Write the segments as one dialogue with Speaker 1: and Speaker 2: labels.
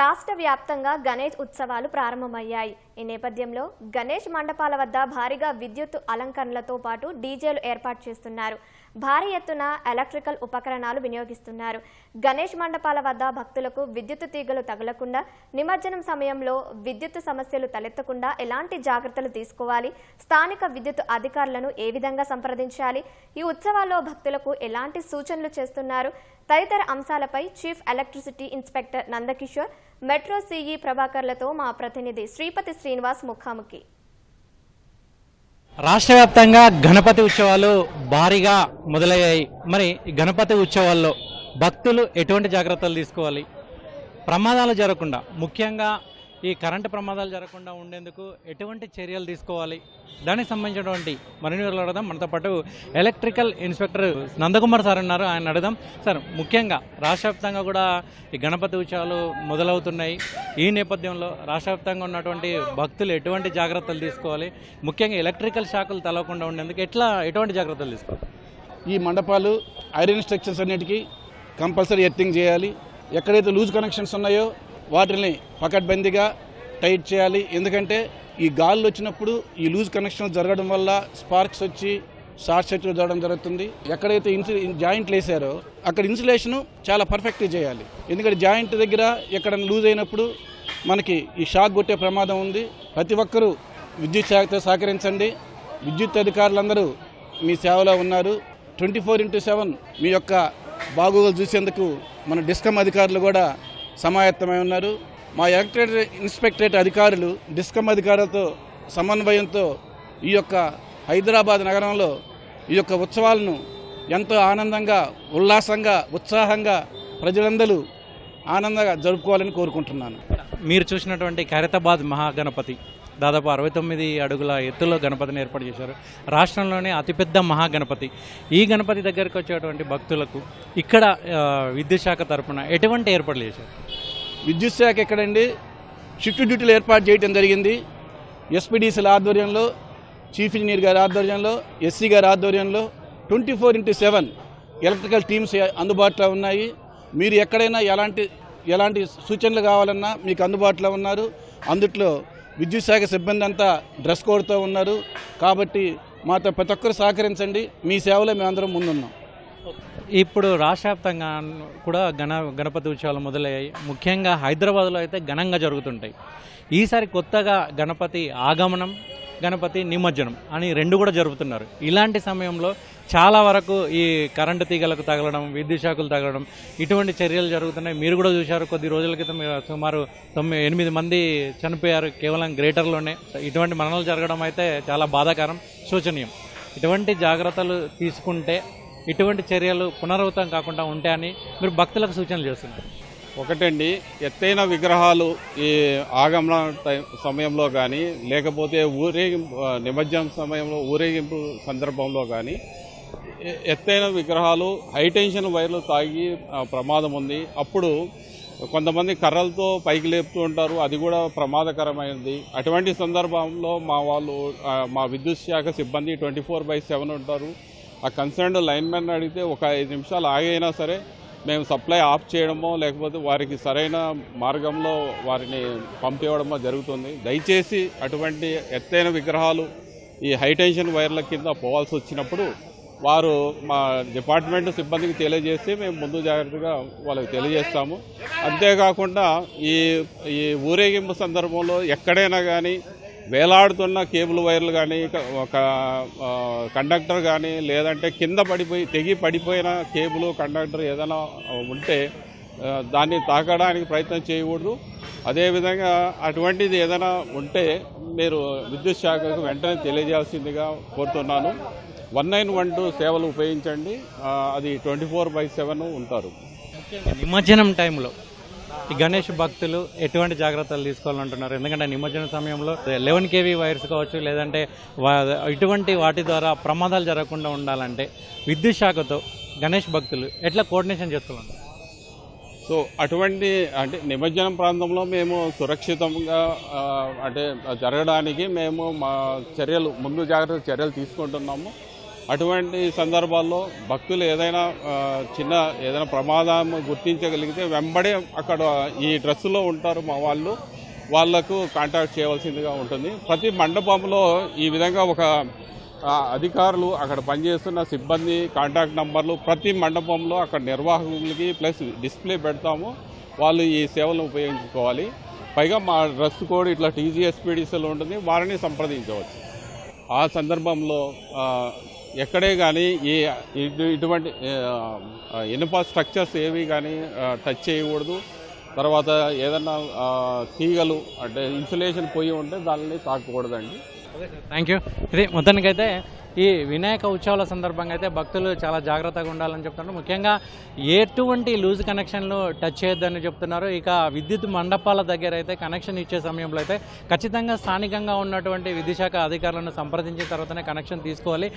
Speaker 1: రాష్ట్ర వ్యాప్తంగా గణేష్ ఉత్సవాలు ప్రారంభమయ్యాయి. ఈ నేపథ్యంలో గణేష్ మండపాల వద్ద భారీగా విద్యుత్ అలంకరణలతో పాటు డీజేలు ఏర్పాటు చేస్తున్నారు. భారీ ఎత్తున ఎలక్ట్రికల్ ఉపకరణాలు వినియోగిస్తున్నారు. గణేష్ మండపాల వద్ద భక్తులకు విద్యుత్ తీగలు తగలకుండా నిమజ్జనం సమయంలో విద్యుత్ సమస్యలు తలెత్తకుండా ఎలాంటి జాగ్రత్తలు తీసుకోవాలి? స్థానిక విద్యుత్ అధికారులను ఏ విధంగా సంప్రదించాలి? ఈ ఉత్సవాల్లో భక్తులకు ఎలాంటి సూచనలు చేస్తున్నారు? తదితర అంశాలపై chief electricity inspector Nandakishore metro CE ప్రభాకర్లతో మా ప్రతినిధి శ్రీపతి శ్రీనివాస్ ముఖాముఖి.
Speaker 2: రాష్ట్ర వ్యాప్తంగా గణపతి ఉత్సవాలు భారీగా మొదలయ్యాయి. మరి గణపతి ఉత్సవాల్లో భక్తులు ఎటువంటి జాగ్రత్తలు తీసుకోవాలి? ప్రమాదాలు జరగకుండా ముఖ్యంగా ఈ కరెంటు ప్రమాదాలు జరగకుండా ఉండేందుకు ఎటువంటి చర్యలు తీసుకోవాలి? దానికి సంబంధించినటువంటి మరిన్ని వివరాలు అడదాం మనతో పాటు ఎలక్ట్రికల్ ఇన్స్పెక్టర్ నందకుమార్ సార్ ఉన్నారు. ఆయన అడదాం సార్ ముఖ్యంగా రాష్ట్ర వ్యాప్తంగా కూడా ఈ గణపతి ఉత్సవాలు మొదలవుతున్నాయి. ఈ నేపథ్యంలో రాష్ట్ర వ్యాప్తంగా ఉన్నటువంటి భక్తులు ఎటువంటి జాగ్రత్తలు తీసుకోవాలి? ముఖ్యంగా ఎలక్ట్రికల్ షాకులు తలవకుండా ఉండేందుకు ఎట్లా ఎటువంటి జాగ్రత్తలు తీసుకోవాలి?
Speaker 3: ఈ మండపాలు ఐరన్ స్ట్రక్చర్స్ అన్నిటికీ కంపల్సరీ ఎర్తింగ్ చేయాలి. ఎక్కడైతే లూజ్ కనెక్షన్స్ ఉన్నాయో వాటిని పకడ్బందీగా టైట్ చేయాలి. ఎందుకంటే ఈ గాలులు వచ్చినప్పుడు ఈ లూజ్ కనెక్షన్ జరగడం వల్ల స్పార్క్స్ వచ్చి షార్ట్ సర్క్యూట్ జరగడం జరుగుతుంది. ఎక్కడైతే ఇన్సు జాయింట్లు వేసారో అక్కడ ఇన్సులేషన్ చాలా పర్ఫెక్ట్గా చేయాలి. ఎందుకంటే జాయింట్ దగ్గర ఎక్కడ లూజ్ అయినప్పుడు మనకి ఈ షాక్ కొట్టే ప్రమాదం ఉంది. ప్రతి ఒక్కరూ విద్యుత్ శాఖతో సహకరించండి. విద్యుత్ అధికారులందరూ మీ సేవలో ఉన్నారు. ట్వంటీ ఫోర్ ఇంటూ సెవెన్ మీ యొక్క బాగోగులు చూసేందుకు మన డిస్కమ్ అధికారులు కూడా సమాయత్తమై ఉన్నారు. మా ఎలక్టరేట్ ఇన్స్పెక్టరేట్ అధికారులు డిస్కమ్ అధికారులతో సమన్వయంతో ఈ యొక్క హైదరాబాద్ నగరంలో ఈ యొక్క ఉత్సవాలను ఎంతో ఆనందంగా ఉల్లాసంగా ఉత్సాహంగా ప్రజలందరూ ఆనందంగా జరుపుకోవాలని కోరుకుంటున్నాను.
Speaker 2: మీరు చూసినటువంటి ఖైరతాబాద్ మహాగణపతి దాదాపు అరవై తొమ్మిది అడుగుల ఎత్తులో గణపతిని ఏర్పాటు చేశారు. రాష్ట్రంలోనే అతిపెద్ద మహాగణపతి. ఈ గణపతి దగ్గరికి వచ్చేటువంటి భక్తులకు ఇక్కడ ఆ, విద్యుత్ శాఖ ఎటువంటి ఏర్పాట్లు చేశారు?
Speaker 3: విద్యుత్ శాఖ ఎక్కడండి? షిఫ్ట్ డ్యూటీలు ఏర్పాటు చేయడం జరిగింది. ఎస్పీడీసీల ఆధ్వర్యంలో చీఫ్ ఇంజనీర్ గారి ఆధ్వర్యంలో ఎస్సీ గారి ఆధ్వర్యంలో twenty four into seven electrical teams అందుబాటులో ఉన్నాయి. మీరు ఎక్కడైనా ఎలాంటి ఎలాంటి సూచనలు కావాలన్నా మీకు అందుబాటులో ఉన్నారు. అందుట్లో విద్యుత్ శాఖ సిబ్బంది అంతా డ్రెస్ కోడ్తో ఉన్నారు. కాబట్టి మాతో ప్రతి ఒక్కరు సహకరించండి. మీ సేవలో మేమందరం ముందున్నాం.
Speaker 2: ఇప్పుడు రాష్ట్ర వ్యాప్తంగా కూడా గణ గణపతి ఉత్సవాలు మొదలయ్యాయి. ముఖ్యంగా హైదరాబాద్లో అయితే ఘనంగా జరుగుతుంటాయి. ఈసారి కొత్తగా గణపతి ఆగమనం గణపతి నిమజ్జనం అని రెండు కూడా జరుపుతున్నారు. ఇలాంటి సమయంలో చాలా వరకు ఈ కరెంటు తీగలకు తగలడం విద్యుత్ శాఖలు తగలడం ఇటువంటి చర్యలు జరుగుతున్నాయి. మీరు కూడా చూశారు కొద్ది రోజుల క్రితం సుమారు తొమ్మిది ఎనిమిది మంది చనిపోయారు కేవలం గ్రేటర్లోనే ఇటువంటి మరణాలు జరగడం అయితే చాలా బాధాకరం శోచనీయం. ఇటువంటి జాగ్రత్తలు తీసుకుంటే ఇటువంటి చర్యలు పునరావృతం కాకుండా ఉంటాయని మీరు భక్తులకు సూచనలు చేస్తున్నారు.
Speaker 4: ఒకటండి ఎత్తైన విగ్రహాలు ఈ ఆగమన టైం- సమయంలో కానీ లేకపోతే ఊరేగింపు నిమజ్జనం సమయంలో ఊరేగింపు సందర్భంలో కానీ ఎత్తైన విగ్రహాలు హైటెన్షన్ వైర్లు తాగి ప్రమాదం ఉంది. అప్పుడు కొంతమంది కర్రలతో పైకి లేపుతూ ఉంటారు. అది కూడా ప్రమాదకరమైనది. అటువంటి సందర్భంలో మా వాళ్ళు మా విద్యుత్ శాఖ సిబ్బంది ట్వంటీ ఫోర్ బై సెవెన్ ఉంటారు. ఆ కన్సర్న్డ్ లైన్మెన్ అడిగితే ఒక ఐదు నిమిషాలు ఆగైనా సరే మేము సప్లై ఆఫ్ చేయడమో లేకపోతే వారికి సరైన మార్గంలో వారిని పంపివ్వడమో జరుగుతుంది. దయచేసి అటువంటి ఎత్తైన విగ్రహాలు ఈ హైటెన్షన్ వైర్ల కింద పోవాల్సి వచ్చినప్పుడు వారు మా డిపార్ట్మెంట్ సిబ్బందికి తెలియజేస్తే మేము ముందు జాగ్రత్తగా వాళ్ళకి తెలియజేస్తాము. అంతేకాకుండా ఈ ఈ ఊరేగింపు సందర్భంలో ఎక్కడైనా కానీ వేలాడుతున్న కేబుల్ వైర్లు కానీ ఒక కండక్టర్ కానీ లేదంటే కింద పడిపోయి తెగి పడిపోయిన కేబుల్ కండక్టర్ ఏదైనా ఉంటే దాన్ని తాకడానికి ప్రయత్నం చేయకూడదు. అదేవిధంగా అటువంటిది ఏదైనా ఉంటే మీరు విద్యుత్ శాఖకు వెంటనే తెలియజేయాల్సిందిగా కోరుతున్నాను. వన్ నైన్ వన్ టూ సేవలు ఉపయోగించండి. అది ట్వంటీ ఫోర్ బై సెవెన్ ఉంటారు.
Speaker 2: నిమజ్జనం టైంలో ఈ గణేష్ భక్తులు ఎటువంటి జాగ్రత్తలు తీసుకోవాలంటున్నారు? ఎందుకంటే నిమజ్జన సమయంలో లెవెన్ కేవీ వైర్స్ కావచ్చు లేదంటే ఇటువంటి వాటి ద్వారా ప్రమాదాలు జరగకుండా ఉండాలంటే విద్యుత్ శాఖతో గణేష్ భక్తులు ఎట్లా కోఆర్డినేషన్ చేస్తున్నారు
Speaker 4: సో అటువంటి అంటే నిమజ్జనం ప్రాంతంలో మేము సురక్షితంగా అంటే జరగడానికి మేము మా చర్యలు ముందు జాగ్రత్త చర్యలు తీసుకుంటున్నాము. అటువంటి సందర్భాల్లో భక్తులు ఏదైనా చిన్న ఏదైనా ప్రమాదం గుర్తించగలిగితే వెంబడే అక్కడ ఈ డ్రెస్సులో ఉంటారు మా వాళ్ళు. వాళ్ళకు కాంటాక్ట్ చేయవలసిందిగా ఉంటుంది. ప్రతి మండపంలో ఈ విధంగా ఒక అధికారులు అక్కడ పనిచేస్తున్న సిబ్బంది కాంటాక్ట్ నంబర్లు ప్రతి మండపంలో అక్కడ నిర్వాహకులకి ప్లస్ డిస్ప్లే పెడతాము. వాళ్ళు ఈ సేవలను ఉపయోగించుకోవాలి. పైగా మా డ్రెస్ కోడ్ ఇట్లా టీజీఎస్పీడీసీలో ఉంటుంది. వారిని సంప్రదించవచ్చు. ఆ సందర్భంలో ఎక్కడే కానీ ఈ ఇటు- ఇటువంటి ఇనుప స్ట్రక్చర్స్ ఏవి కానీ టచ్ చేయకూడదు. తర్వాత ఏదన్నా తీగలు అంటే ఇన్సులేషన్ పోయి ఉంటే దానిని తాకకూడదండి.
Speaker 2: థ్యాంక్ యూ ఇది మొత్తానికైతే ఈ వినాయక ఉత్సవాల సందర్భంగా అయితే భక్తులు చాలా జాగ్రత్తగా ఉండాలని చెప్తున్నారు. ముఖ్యంగా ఎటువంటి లూజ్ కనెక్షన్లు టచ్ చేయొద్దని చెప్తున్నారు. ఇక విద్యుత్ మండపాల దగ్గర అయితే కనెక్షన్ ఇచ్చే సమయంలో అయితే ఖచ్చితంగా స్థానికంగా ఉన్నటువంటి విద్యుత్ శాఖ అధికారులను సంప్రదించిన తర్వాతనే కనెక్షన్ తీసుకోవాలి.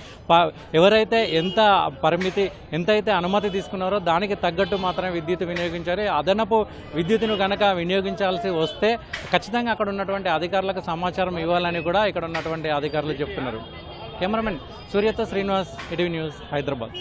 Speaker 2: ఎవరైతే ఎంత పరిమితి ఎంతైతే అనుమతి తీసుకున్నారో దానికి తగ్గట్టు మాత్రమే విద్యుత్ వినియోగించాలి. అదనపు విద్యుత్ను కనుక వినియోగించాల్సి వస్తే ఖచ్చితంగా అక్కడ ఉన్నటువంటి అధికారులకు సమాచారం ఇవ్వాలని కూడా ఇక్కడ ఉన్నటువంటి అధికారులు చెప్తున్నారు. కెమెరామెన్ సూర్యత శ్రీనివాస్ ఇటీవీ న్యూస్ హైదరాబాద్.